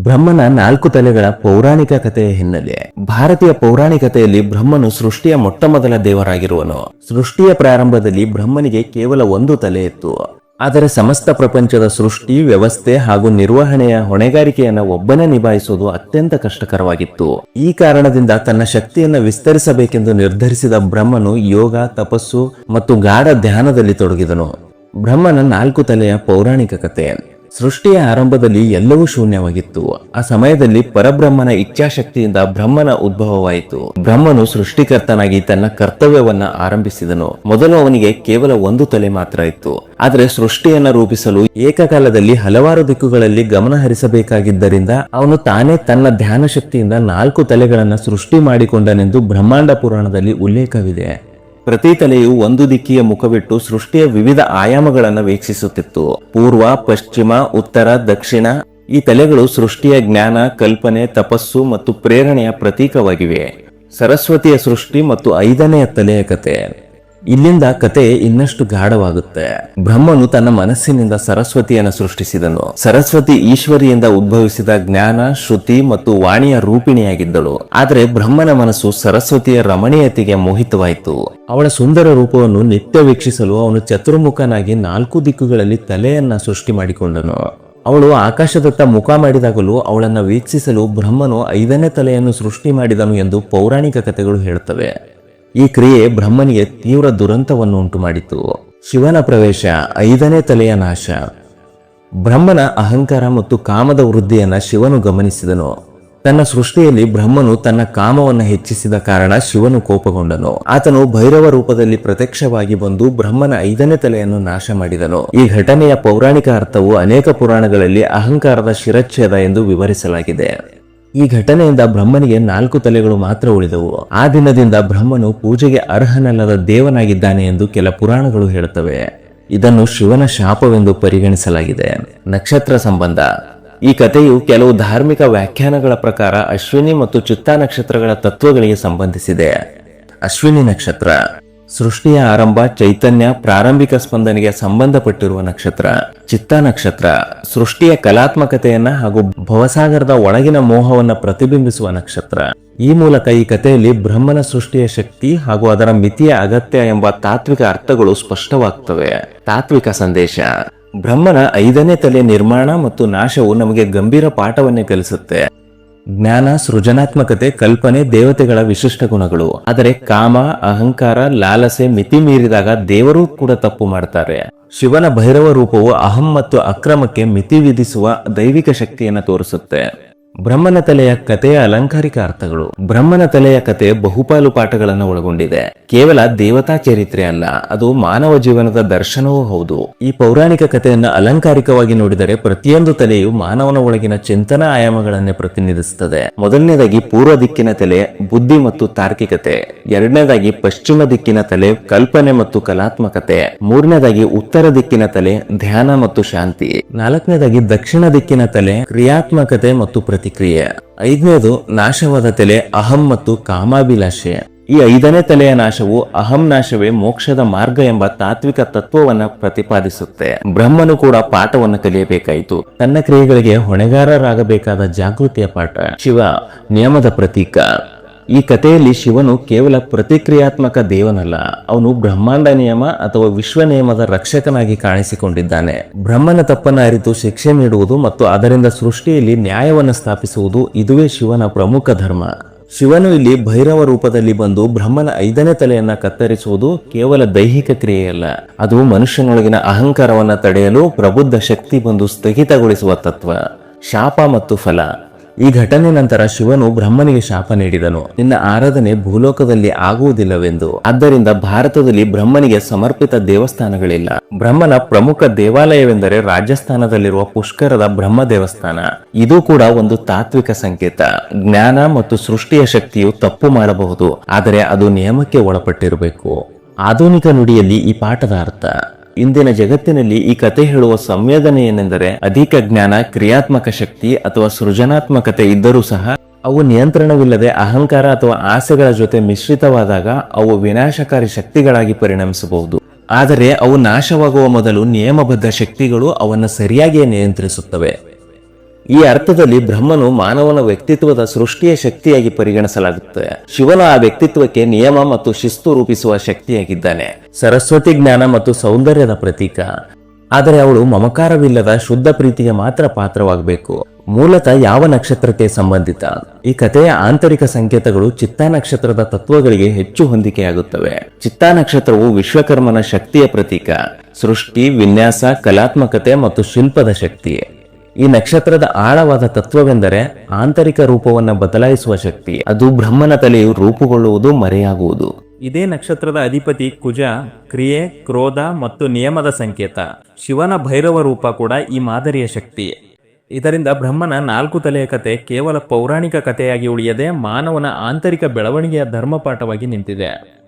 ಬ್ರಹ್ಮನ ನಾಲ್ಕು ತಲೆಗಳ ಪೌರಾಣಿಕ ಕಥೆಯ ಹಿನ್ನೆಲೆ. ಭಾರತೀಯ ಪೌರಾಣಿಕತೆಯಲ್ಲಿ ಬ್ರಹ್ಮನು ಸೃಷ್ಟಿಯ ಮೊಟ್ಟಮೊದಲ ದೇವರಾಗಿರುವನು. ಸೃಷ್ಟಿಯ ಪ್ರಾರಂಭದಲ್ಲಿ ಬ್ರಹ್ಮನಿಗೆ ಕೇವಲ ಒಂದು ತಲೆ ಇತ್ತು. ಆದರೆ ಸಮಸ್ತ ಪ್ರಪಂಚದ ಸೃಷ್ಟಿ, ವ್ಯವಸ್ಥೆ ಹಾಗೂ ನಿರ್ವಹಣೆಯ ಹೊಣೆಗಾರಿಕೆಯನ್ನು ಒಬ್ಬನೇ ನಿಭಾಯಿಸುವುದು ಅತ್ಯಂತ ಕಷ್ಟಕರವಾಗಿತ್ತು. ಈ ಕಾರಣದಿಂದ ತನ್ನ ಶಕ್ತಿಯನ್ನು ವಿಸ್ತರಿಸಬೇಕೆಂದು ನಿರ್ಧರಿಸಿದ ಬ್ರಹ್ಮನು ಯೋಗ, ತಪಸ್ಸು ಮತ್ತು ಗಾಢ ಧ್ಯಾನದಲ್ಲಿ ತೊಡಗಿದನು. ಬ್ರಹ್ಮನ ನಾಲ್ಕು ತಲೆಯ ಪೌರಾಣಿಕ ಕಥೆ. ಸೃಷ್ಟಿಯ ಆರಂಭದಲ್ಲಿ ಎಲ್ಲವೂ ಶೂನ್ಯವಾಗಿತ್ತು. ಆ ಸಮಯದಲ್ಲಿ ಪರಬ್ರಹ್ಮನ ಇಚ್ಛಾಶಕ್ತಿಯಿಂದ ಬ್ರಹ್ಮನ ಉದ್ಭವವಾಯಿತು. ಬ್ರಹ್ಮನು ಸೃಷ್ಟಿಕರ್ತನಾಗಿ ತನ್ನ ಕರ್ತವ್ಯವನ್ನ ಆರಂಭಿಸಿದನು. ಮೊದಲು ಅವನಿಗೆ ಕೇವಲ ಒಂದು ತಲೆ ಮಾತ್ರ ಇತ್ತು. ಆದರೆ ಸೃಷ್ಟಿಯನ್ನ ರೂಪಿಸಲು ಏಕಕಾಲದಲ್ಲಿ ಹಲವಾರು ದಿಕ್ಕುಗಳಲ್ಲಿ ಗಮನ ಹರಿಸಬೇಕಾಗಿದ್ದರಿಂದ ಅವನು ತಾನೇ ತನ್ನ ಧ್ಯಾನ ಶಕ್ತಿಯಿಂದ ನಾಲ್ಕು ತಲೆಗಳನ್ನ ಸೃಷ್ಟಿ ಮಾಡಿಕೊಂಡನೆಂದು ಬ್ರಹ್ಮಾಂಡ ಪುರಾಣದಲ್ಲಿ ಉಲ್ಲೇಖವಿದೆ. ಪ್ರತಿ ತಲೆಯು ಒಂದು ದಿಕ್ಕಿಯ ಮುಖವಿಟ್ಟು ಸೃಷ್ಟಿಯ ವಿವಿಧ ಆಯಾಮಗಳನ್ನು ವೀಕ್ಷಿಸುತ್ತಿತ್ತು. ಪೂರ್ವ, ಪಶ್ಚಿಮ, ಉತ್ತರ, ದಕ್ಷಿಣ ಈ ತಲೆಗಳು ಸೃಷ್ಟಿಯ ಜ್ಞಾನ, ಕಲ್ಪನೆ, ತಪಸ್ಸು ಮತ್ತು ಪ್ರೇರಣೆಯ ಪ್ರತೀಕವಾಗಿವೆ. ಸರಸ್ವತಿಯ ಸೃಷ್ಟಿ ಮತ್ತು ಐದನೆಯ ತಲೆಯ ಕತೆ. ಇಲ್ಲಿಂದ ಕತೆ ಇನ್ನಷ್ಟು ಗಾಢವಾಗುತ್ತೆ. ಬ್ರಹ್ಮನು ತನ್ನ ಮನಸ್ಸಿನಿಂದ ಸರಸ್ವತಿಯನ್ನು ಸೃಷ್ಟಿಸಿದನು. ಸರಸ್ವತಿ ಈಶ್ವರಿಯಿಂದ ಉದ್ಭವಿಸಿದ ಜ್ಞಾನ, ಶ್ರುತಿ ಮತ್ತು ವಾಣಿಯ ರೂಪಿಣಿಯಾಗಿದ್ದಳು. ಆದರೆ ಬ್ರಹ್ಮನ ಮನಸ್ಸು ಸರಸ್ವತಿಯ ರಮಣೀಯತೆಗೆ ಮೋಹಿತವಾಯಿತು. ಅವಳ ಸುಂದರ ರೂಪವನ್ನು ನಿತ್ಯ ವೀಕ್ಷಿಸಲು ಅವನು ಚತುರ್ಮುಖನಾಗಿ ನಾಲ್ಕು ದಿಕ್ಕುಗಳಲ್ಲಿ ತಲೆಯನ್ನ ಸೃಷ್ಟಿ ಮಾಡಿಕೊಂಡನು. ಅವಳು ಆಕಾಶದತ್ತ ಮುಖ ಮಾಡಿದಾಗಲೂ ಅವಳನ್ನು ವೀಕ್ಷಿಸಲು ಬ್ರಹ್ಮನು ಐದನೇ ತಲೆಯನ್ನು ಸೃಷ್ಟಿ ಮಾಡಿದನು ಎಂದು ಪೌರಾಣಿಕ ಕಥೆಗಳು ಹೇಳುತ್ತವೆ ಈ ಕ್ರಿಯೆ ಬ್ರಹ್ಮನಿಗೆ ತೀವ್ರ ದುರಂತವನ್ನು ಉಂಟು ಮಾಡಿತು ಶಿವನ ಪ್ರವೇಶ ಐದನೇ ತಲೆಯ ನಾಶ. ಬ್ರಹ್ಮನ ಅಹಂಕಾರ ಮತ್ತು ಕಾಮದ ವೃದ್ಧಿಯನ್ನು ಶಿವನು ಗಮನಿಸಿದನು. ತನ್ನ ಸೃಷ್ಟಿಯಲ್ಲಿ ಬ್ರಹ್ಮನು ತನ್ನ ಕಾಮವನ್ನು ಹೆಚ್ಚಿಸಿದ ಕಾರಣ ಶಿವನು ಕೋಪಗೊಂಡನು. ಆತನು ಭೈರವ ರೂಪದಲ್ಲಿ ಪ್ರತ್ಯಕ್ಷವಾಗಿ ಬಂದು ಬ್ರಹ್ಮನ ಐದನೇ ತಲೆಯನ್ನು ನಾಶ ಮಾಡಿದನು. ಈ ಘಟನೆಯ ಪೌರಾಣಿಕ ಅರ್ಥವು ಅನೇಕ ಪುರಾಣಗಳಲ್ಲಿ ಅಹಂಕಾರದ ಶಿರಚ್ಛೇದ ಎಂದು ವಿವರಿಸಲಾಗಿದೆ. ಈ ಘಟನೆಯಿಂದ ಬ್ರಹ್ಮನಿಗೆ ನಾಲ್ಕು ತಲೆಗಳು ಮಾತ್ರ ಉಳಿದವು. ಆ ದಿನದಿಂದ ಬ್ರಹ್ಮನು ಪೂಜೆಗೆ ಅರ್ಹನಲ್ಲದ ದೇವನಾಗಿದ್ದಾನೆ ಎಂದು ಕೆಲ ಪುರಾಣಗಳು ಹೇಳುತ್ತವೆ. ಇದನ್ನು ಶಿವನ ಶಾಪವೆಂದು ಪರಿಗಣಿಸಲಾಗಿದೆ. ನಕ್ಷತ್ರ ಸಂಬಂಧ. ಈ ಕಥೆಯು ಕೆಲವು ಧಾರ್ಮಿಕ ವ್ಯಾಖ್ಯಾನಗಳ ಪ್ರಕಾರ ಅಶ್ವಿನಿ ಮತ್ತು ಚಿತ್ತಾ ನಕ್ಷತ್ರಗಳ ತತ್ವಗಳಿಗೆ ಸಂಬಂಧಿಸಿದೆ. ಅಶ್ವಿನಿ ನಕ್ಷತ್ರ. ಸೃಷ್ಟಿಯ ಆರಂಭ ಚೈತನ್ಯ ಪ್ರಾರಂಭಿಕ ಸ್ಪಂದನೆಗೆ ಸಂಬಂಧಪಟ್ಟಿರುವ ನಕ್ಷತ್ರ. ಚಿತ್ತ ನಕ್ಷತ್ರ. ಸೃಷ್ಟಿಯ ಕಲಾತ್ಮಕತೆಯನ್ನ ಹಾಗೂ ಭವಸಾಗರದ ಒಳಗಿನ ಮೋಹವನ್ನ ಪ್ರತಿಬಿಂಬಿಸುವ ನಕ್ಷತ್ರ. ಈ ಮೂಲಕ ಈ ಕಥೆಯಲ್ಲಿ ಬ್ರಹ್ಮನ ಸೃಷ್ಟಿಯ ಶಕ್ತಿ ಹಾಗೂ ಅದರ ಮಿತಿಯ ಅಗತ್ಯ ಎಂಬ ತಾತ್ವಿಕ ಅರ್ಥಗಳು ಸ್ಪಷ್ಟವಾಗ್ತವೆ. ತಾತ್ವಿಕ ಸಂದೇಶ. ಬ್ರಹ್ಮನ ಐದನೇ ತಲೆ ನಿರ್ಮಾಣ ಮತ್ತು ನಾಶವು ನಮಗೆ ಗಂಭೀರ ಪಾಠವನ್ನೇ ಕಲಿಸುತ್ತೆ. ಜ್ಞಾನ, ಸೃಜನಾತ್ಮಕತೆ, ಕಲ್ಪನೆ, ದೇವತೆಗಳ ವಿಶಿಷ್ಟ ಗುಣಗಳು. ಆದರೆ ಕಾಮ, ಅಹಂಕಾರ, ಲಾಲಸೆ, ಮಿತಿ ಮೀರಿದಾಗ ದೇವರು ಕೂಡ ತಪ್ಪು ಮಾಡ್ತಾರೆ. ಶಿವನ ಭೈರವ ರೂಪವು ಅಹಂ ಮತ್ತು ಅಕ್ರಮಕ್ಕೆ ಮಿತಿ ವಿಧಿಸುವ ದೈವಿಕ ಶಕ್ತಿಯನ್ನು ತೋರಿಸುತ್ತೆ. ಬ್ರಹ್ಮನ ತಲೆಯ ಕಥೆಯ ಅಲಂಕಾರಿಕ ಅರ್ಥಗಳು. ಬ್ರಹ್ಮನ ತಲೆಯ ಕತೆ ಬಹುಪಾಲು ಪಾಠಗಳನ್ನು ಒಳಗೊಂಡಿದೆ. ಕೇವಲ ದೇವತಾ ಚರಿತ್ರೆ ಅಲ್ಲ, ಅದು ಮಾನವ ಜೀವನದ ದರ್ಶನವೂ ಹೌದು. ಈ ಪೌರಾಣಿಕ ಕಥೆಯನ್ನು ಅಲಂಕಾರಿಕವಾಗಿ ನೋಡಿದರೆ ಪ್ರತಿಯೊಂದು ತಲೆಯು ಮಾನವನ ಒಳಗಿನ ಚಿಂತನಾ ಆಯಾಮಗಳನ್ನೇ ಪ್ರತಿನಿಧಿಸುತ್ತದೆ. ಮೊದಲನೇದಾಗಿ ಪೂರ್ವ ದಿಕ್ಕಿನ ತಲೆ, ಬುದ್ಧಿ ಮತ್ತು ತಾರ್ಕಿಕತೆ. ಎರಡನೇದಾಗಿ ಪಶ್ಚಿಮ ದಿಕ್ಕಿನ ತಲೆ, ಕಲ್ಪನೆ ಮತ್ತು ಕಲಾತ್ಮಕತೆ. ಮೂರನೇದಾಗಿ ಉತ್ತರ ದಿಕ್ಕಿನ ತಲೆ, ಧ್ಯಾನ ಮತ್ತು ಶಾಂತಿ. ನಾಲ್ಕನೇದಾಗಿ ದಕ್ಷಿಣ ದಿಕ್ಕಿನ ತಲೆ, ಕ್ರಿಯಾತ್ಮಕತೆ ಮತ್ತು ಪ್ರತಿಕ್ರಿಯೆ. ಐದನೇದು, ನಾಶವಾದ ತಲೆ ಅಹಂ ಮತ್ತು ಕಾಮಾಭಿಲಾಷೆ. ಈ ಐದನೇ ತಲೆಯ ನಾಶವು ಅಹಂ ನಾಶವೇ ಮೋಕ್ಷದ ಮಾರ್ಗ ಎಂಬ ತಾತ್ವಿಕ ತತ್ವವನ್ನ ಪ್ರತಿಪಾದಿಸುತ್ತೆ. ಬ್ರಹ್ಮನು ಕೂಡ ಪಾಠವನ್ನು ಕಲಿಯಬೇಕಾಯಿತು. ತನ್ನ ಕ್ರಿಯೆಗಳಿಗೆ ಹೊಣೆಗಾರರಾಗಬೇಕಾದ ಜಾಗೃತಿಯ ಪಾಠ. ಶಿವ, ನಿಯಮದ ಪ್ರತೀಕ. ಈ ಕಥೆಯಲ್ಲಿ ಶಿವನು ಕೇವಲ ಪ್ರತಿಕ್ರಿಯಾತ್ಮಕ ದೇವನಲ್ಲ, ಅವನು ಬ್ರಹ್ಮಾಂಡ ನಿಯಮ ಅಥವಾ ವಿಶ್ವ ನಿಯಮದ ರಕ್ಷಕನಾಗಿ ಕಾಣಿಸಿಕೊಂಡಿದ್ದಾನೆ. ಬ್ರಹ್ಮನ ತಪ್ಪನ್ನು ಅರಿತು ಶಿಕ್ಷೆ ನೀಡುವುದು ಮತ್ತು ಅದರಿಂದ ಸೃಷ್ಟಿಯಲ್ಲಿ ನ್ಯಾಯವನ್ನು ಸ್ಥಾಪಿಸುವುದು ಇದುವೇ ಶಿವನ ಪ್ರಮುಖ ಧರ್ಮ. ಶಿವನು ಇಲ್ಲಿ ಭೈರವ ರೂಪದಲ್ಲಿ ಬಂದು ಬ್ರಹ್ಮನ ಐದನೇ ತಲೆಯನ್ನ ಕತ್ತರಿಸುವುದು ಕೇವಲ ದೈಹಿಕ ಕ್ರಿಯೆಯಲ್ಲ, ಅದು ಮನುಷ್ಯನೊಳಗಿನ ಅಹಂಕಾರವನ್ನ ತಡೆಯಲು ಪ್ರಬುದ್ಧ ಶಕ್ತಿ ಬಂದು ಸ್ಥಗಿತಗೊಳಿಸುವ ತತ್ವ. ಶಾಪ ಮತ್ತು ಫಲ. ಈ ಘಟನೆ ನಂತರ ಶಿವನು ಬ್ರಹ್ಮನಿಗೆ ಶಾಪ ನೀಡಿದನು. ನಿನ್ನ ಆರಾಧನೆ ಭೂಲೋಕದಲ್ಲಿ ಆಗುವುದಿಲ್ಲವೆಂದು. ಆದ್ದರಿಂದ ಭಾರತದಲ್ಲಿ ಬ್ರಹ್ಮನಿಗೆ ಸಮರ್ಪಿತ ದೇವಸ್ಥಾನಗಳಿಲ್ಲ. ಬ್ರಹ್ಮನ ಪ್ರಮುಖ ದೇವಾಲಯವೆಂದರೆ ರಾಜಸ್ಥಾನದಲ್ಲಿರುವ ಪುಷ್ಕರದ ಬ್ರಹ್ಮ ದೇವಸ್ಥಾನ. ಇದು ಕೂಡ ಒಂದು ತಾತ್ವಿಕ ಸಂಕೇತ. ಜ್ಞಾನ ಮತ್ತು ಸೃಷ್ಟಿಯ ಶಕ್ತಿಯು ತಪ್ಪು ಮಾಡಬಹುದು, ಆದರೆ ಅದು ನಿಯಮಕ್ಕೆ ಒಳಪಟ್ಟಿರಬೇಕು. ಆಧುನಿಕ ನುಡಿಯಲ್ಲಿ ಈ ಪಾಠದ ಅರ್ಥ ಇಂದಿನ ಜಗತ್ತಿನಲ್ಲಿ ಈ ಕತೆ ಹೇಳುವ ಸಂವೇದನೆ ಏನೆಂದರೆ ಅಧಿಕ ಜ್ಞಾನ, ಕ್ರಿಯಾತ್ಮಕ ಶಕ್ತಿ ಅಥವಾ ಸೃಜನಾತ್ಮಕತೆ ಇದ್ದರೂ ಸಹ ಅವು ನಿಯಂತ್ರಣವಿಲ್ಲದೆ ಅಹಂಕಾರ ಅಥವಾ ಆಸೆಗಳ ಜೊತೆ ಮಿಶ್ರಿತವಾದಾಗ ಅವು ವಿನಾಶಕಾರಿ ಶಕ್ತಿಗಳಾಗಿ ಪರಿಣಮಿಸಬಹುದು. ಆದರೆ ಅವು ನಾಶವಾಗುವ ಮೊದಲು ನಿಯಮಬದ್ಧ ಶಕ್ತಿಗಳು ಅವನ್ನು ಸರಿಯಾಗಿಯೇ ನಿಯಂತ್ರಿಸುತ್ತವೆ. ಈ ಅರ್ಥದಲ್ಲಿ ಬ್ರಹ್ಮನು ಮಾನವನ ವ್ಯಕ್ತಿತ್ವದ ಸೃಷ್ಟಿಯ ಶಕ್ತಿಯಾಗಿ ಪರಿಗಣಿಸಲಾಗುತ್ತೆ ಶಿವನ ಆ ವ್ಯಕ್ತಿತ್ವಕ್ಕೆ ನಿಯಮ ಮತ್ತು ಶಿಸ್ತು ರೂಪಿಸುವ ಶಕ್ತಿಯಾಗಿದ್ದಾನೆ. ಸರಸ್ವತಿ ಜ್ಞಾನ ಮತ್ತು ಸೌಂದರ್ಯದ ಪ್ರತೀಕ. ಆದರೆ ಅವಳು ಮಮಕಾರವಿಲ್ಲದ ಶುದ್ಧ ಪ್ರೀತಿಗೆ ಮಾತ್ರ ಪಾತ್ರವಾಗಬೇಕು. ಮೂಲತಃ ಯಾವ ನಕ್ಷತ್ರಕ್ಕೆ ಸಂಬಂಧಿತ? ಈ ಕಥೆಯ ಆಂತರಿಕ ಸಂಕೇತಗಳು ಚಿತ್ತಾ ನಕ್ಷತ್ರದ ತತ್ವಗಳಿಗೆ ಹೆಚ್ಚು ಹೊಂದಿಕೆಯಾಗುತ್ತವೆ. ಚಿತ್ತಾ ನಕ್ಷತ್ರವು ವಿಶ್ವಕರ್ಮನ ಶಕ್ತಿಯ ಪ್ರತೀಕ. ಸೃಷ್ಟಿ, ವಿನ್ಯಾಸ, ಕಲಾತ್ಮಕತೆ ಮತ್ತು ಶಿಲ್ಪದ ಶಕ್ತಿ. ಈ ನಕ್ಷತ್ರದ ಆಳವಾದ ತತ್ವವೆಂದರೆ ಆಂತರಿಕ ರೂಪವನ್ನು ಬದಲಾಯಿಸುವ ಶಕ್ತಿ. ಅದು ಬ್ರಹ್ಮನ ತಲೆಯು ರೂಪುಗೊಳ್ಳುವುದು ಮರೆಯಾಗುವುದು. ಇದೇ ನಕ್ಷತ್ರದ ಅಧಿಪತಿ ಕುಜ, ಕ್ರಿಯೆ, ಕ್ರೋಧ ಮತ್ತು ನಿಯಮದ ಸಂಕೇತ. ಶಿವನ ಭೈರವ ರೂಪ ಕೂಡ ಈ ಮಾದರಿಯ ಶಕ್ತಿ. ಇದರಿಂದ ಬ್ರಹ್ಮನ ನಾಲ್ಕು ತಲೆಯ ಕತೆ ಕೇವಲ ಪೌರಾಣಿಕ ಕಥೆಯಾಗಿ ಉಳಿಯದೆ ಮಾನವನ ಆಂತರಿಕ ಬೆಳವಣಿಗೆಯ ಧರ್ಮಪಾಠವಾಗಿ ನಿಂತಿದೆ.